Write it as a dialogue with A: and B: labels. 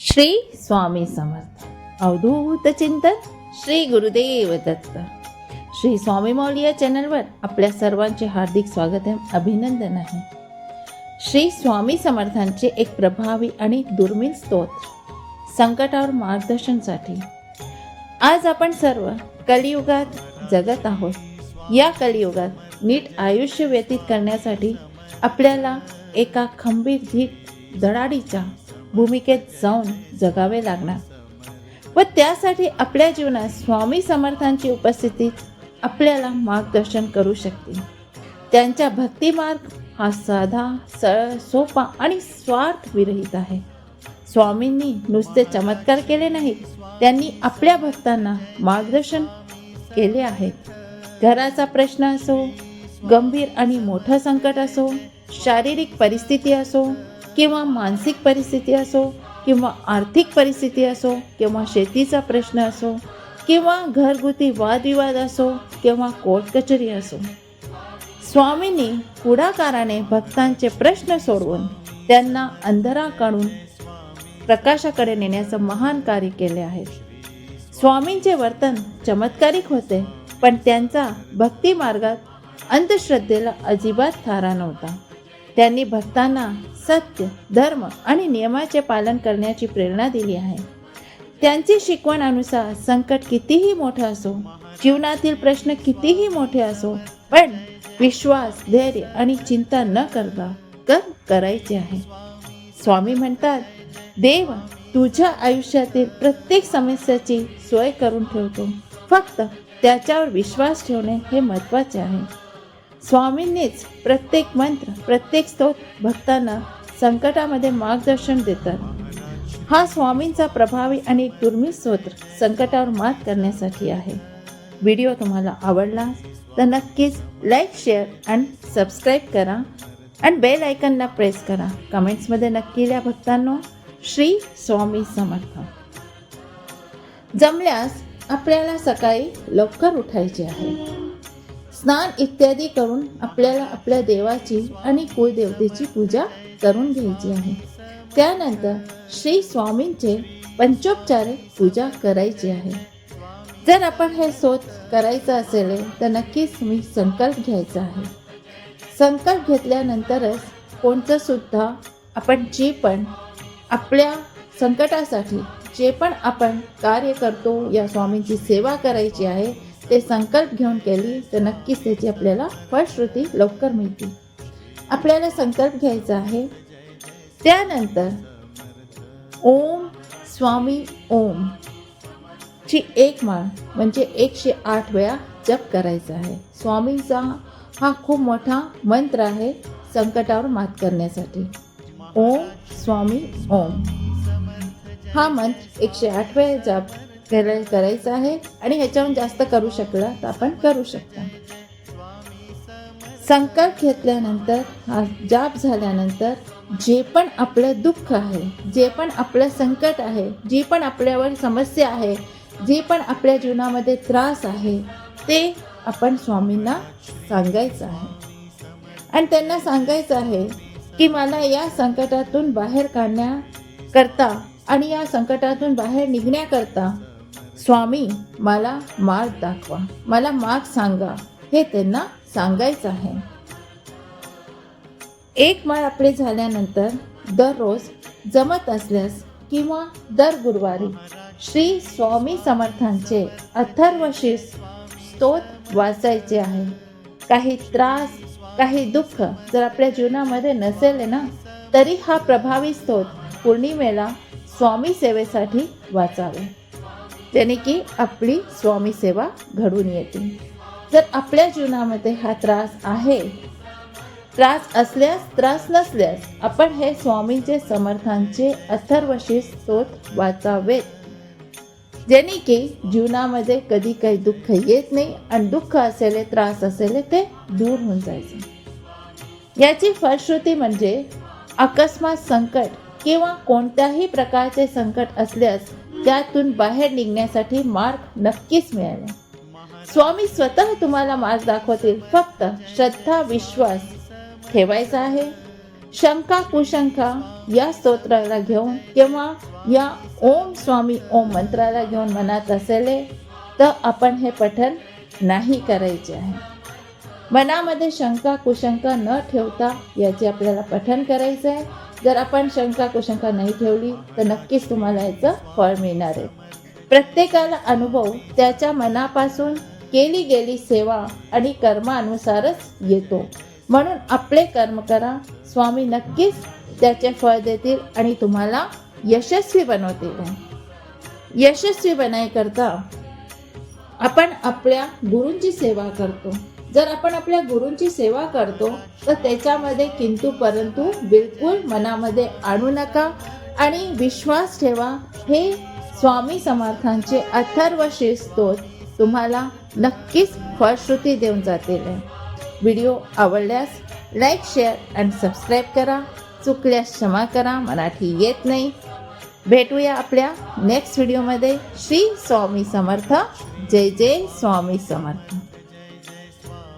A: श्री स्वामी समर्थ अवधूत चिंतन श्री गुरुदेव दत्त श्री स्वामी मौली या चॅनलवर आपल्या सर्वांचे हार्दिक स्वागत आहे अभिनंदन आहे श्री स्वामी समर्थांचे एक प्रभावी आणि दुर्मिळ स्तोत्र संकटावर मार्गदर्शनसाठी आज आपण सर्व कलियुगात जगत आहोत या कलियुगात नीट आयुष्य व्यतीत करण्यासाठी आपल्याला एका खंबीर धीट धडाडीच्या भूमिकेत जाऊन जगावे लागणार. व त्यासाठी आपल्या जीवनात स्वामी समर्थांची उपस्थिती आपल्याला मार्गदर्शन करू शकते. त्यांचा भक्तिमार्ग हा साधा सरळ सोपा आणि स्वार्थ विरहित आहे. स्वामींनी नुसते चमत्कार केले नाहीत त्यांनी आपल्या भक्तांना मार्गदर्शन केले आहे. घराचा प्रश्न असो गंभीर आणि मोठं संकट असो शारीरिक परिस्थिती असो किंवा मानसिक परिस्थिती असो किंवा आर्थिक परिस्थिती असो किंवा शेतीचा प्रश्न असो किंवा घरगुती वादविवाद असो किंवा कोर्ट कचेरी असो. स्वामींनी पुढाकाराने भक्तांचे प्रश्न सोडवून त्यांना अंधाराकडून प्रकाशाकडे नेण्याचं महान कार्य केले आहे. स्वामींचे वर्तन चमत्कारिक होते पण त्यांचा भक्ती मार्गात अंधश्रद्धेला अजिबात थारा नव्हता. त्यांनी भक्तांना सत्य धर्म आणि नियमाचे पालन करण्याची प्रेरणा दिली आहे. त्यांची शिकवणानुसार संकट कितीही मोठं असो जीवनातील प्रश्न कितीही मोठे असो पण विश्वास धैर्य आणि चिंता न करता कर्म करायचे आहे. स्वामी म्हणतात देव तुझ्या आयुष्यातील प्रत्येक समस्याची सोय करून ठेवतो. फक्त त्याच्यावर विश्वास ठेवणे हे महत्त्वाचे आहे. स्वामींनीच प्रत्येक मंत्र प्रत्येक स्तोत्र भक्तांना संकटामध्ये मार्गदर्शन देतात. हा स्वामींचा प्रभावी आणि एक दुर्मिळ स्तोत्र संकटावर मात करण्यासाठी आहे. व्हिडिओ तुम्हाला आवडला तर नक्कीच लाईक शेअर अँड सबस्क्राईब करा आणि बेल आयकनला प्रेस करा. कमेंट्समध्ये नक्की लिहा भक्तांनो. श्री स्वामी समर्थ. जमल्यास आपल्याला सकाळी लवकर उठायचे आहे. स्नान इत्यादी करून आपल्याला आपल्या देवाची आणि कुलदेवतेची पूजा करून घ्यायची आहे. त्यानंतर श्री स्वामींचे पंचोपचारे पूजा करायची आहे. जर आपण हे सोत करायचं असेल तर नक्कीच मी संकल्प घ्यायचा आहे. संकल्प घेतल्यानंतरच कोणतं सुद्धा आपण जे पण आपल्या संकटासाठी जे पण आपण कार्य करतो या स्वामींची सेवा करायची आहे ते संकल्प घेऊन केली तर नक्कीच त्याची आपल्याला फळश्रुती लवकर मिळते आपल्याला संकल्प घ्यायचा आहे. त्यानंतर ओम स्वामी ओम. ची एक माळ म्हणजे एकशे आठ वेळा जप करायचा आहे. स्वामींचा हा खूप मोठा मंत्र आहे संकटावर मात करण्यासाठी. ओम स्वामी ओम. हा मंत्र एकशे आठ वेळा जप करायचं आहे आणि ह्याच्याहून जास्त करू शकला तर आपण करू शकता. संकल्प घेतल्यानंतर हा जाप झाल्यानंतर जे पण आपलं दुःख आहे जे पण आपलं संकट आहे जी पण आपल्यावर समस्या आहे जे पण आपल्या जीवनामध्ये त्रास आहे ते आपण स्वामींना सांगायचं आहे. आणि त्यांना सांगायचं आहे की मला या संकटातून बाहेर काढण्याकरता आणि या संकटातून बाहेर निघण्याकरता स्वामी मला मार्ग दाखवा. मला मार्ग सांगा. हे त्यांना सांगायचं आहे. एक माळ आपले झाल्यानंतर दररोज जमत असल्यास किंवा दर गुरुवारी श्री स्वामी समर्थांचे अथर्वशीष स्तोत वाचायचे आहे. काही त्रास काही दुःख जर आपल्या जीवनामध्ये नसेल ना तरी हा प्रभावी स्तोत पौर्णिमेला स्वामी सेवेसाठी वाचावे. त्याने की आपली स्वामी सेवा घडून येते. जर आपल्या जीवनामध्ये हा त्रास आहे त्रास असल्यास त्रास नसल्यास आपण हे स्वामींचे समर्थांचे अथर्वशी स्रोत वाचावेत. ज्याने की जीवनामध्ये कधी काही दुःख येत नाही आणि दुःख असेल त्रास असेल ते दूर होऊन जायचे. याची फलश्रुती म्हणजे अकस्मात संकट किंवा कोणत्याही प्रकारचे संकट असल्यास त्यातून बाहेर निघण्यासाठी मार्ग नक्कीच मिळाला. स्वामी स्वतः तुम्हाला मार्ग दाखवतील. फक्त श्रद्धा विश्वास ठेवायचा आहे. शंका कुशंका या स्तोत्राला घेऊन किंवा या ओम स्वामी ओम मंत्राला घेऊन मनात असेल तर आपण हे पठन नाही करायचे आहे. मनामध्ये शंका कुशंका न ठेवता याचे आपल्याला पठण करायचं आहे जर आपण शंका कुशंका नाही ठेवली तर नक्कीच तुम्हाला याचं फळ मिळणार आहे. प्रत्येकाला अनुभव त्याच्या मनापासून केली गेली सेवा आणि कर्मानुसारच येतो. म्हणून आपले कर्म करा. स्वामी नक्कीच त्याचे फळ देतील आणि तुम्हाला यशस्वी बनवतील. यशस्वी बनायकरता आपण आपल्या गुरूंची सेवा करतो. जर आपण आपल्या गुरूंची सेवा करतो तर त्याच्यामध्ये किंतु परंतु बिलकुल मनामध्ये आणू नका आणि विश्वास ठेवा. हे स्वामी समर्थांचे अथर्व स्तोत्र तुम्हाला नक्कीच फलश्रुती देऊन जातील. व्हिडिओ आवडल्यास लाईक शेअर आणि सबस्क्राईब करा. चुकल्यास क्षमा करा मराठी येत नाही. भेटूया आपल्या नेक्स्ट व्हिडिओमध्ये. श्री स्वामी समर्थ. जय जय स्वामी समर्थ.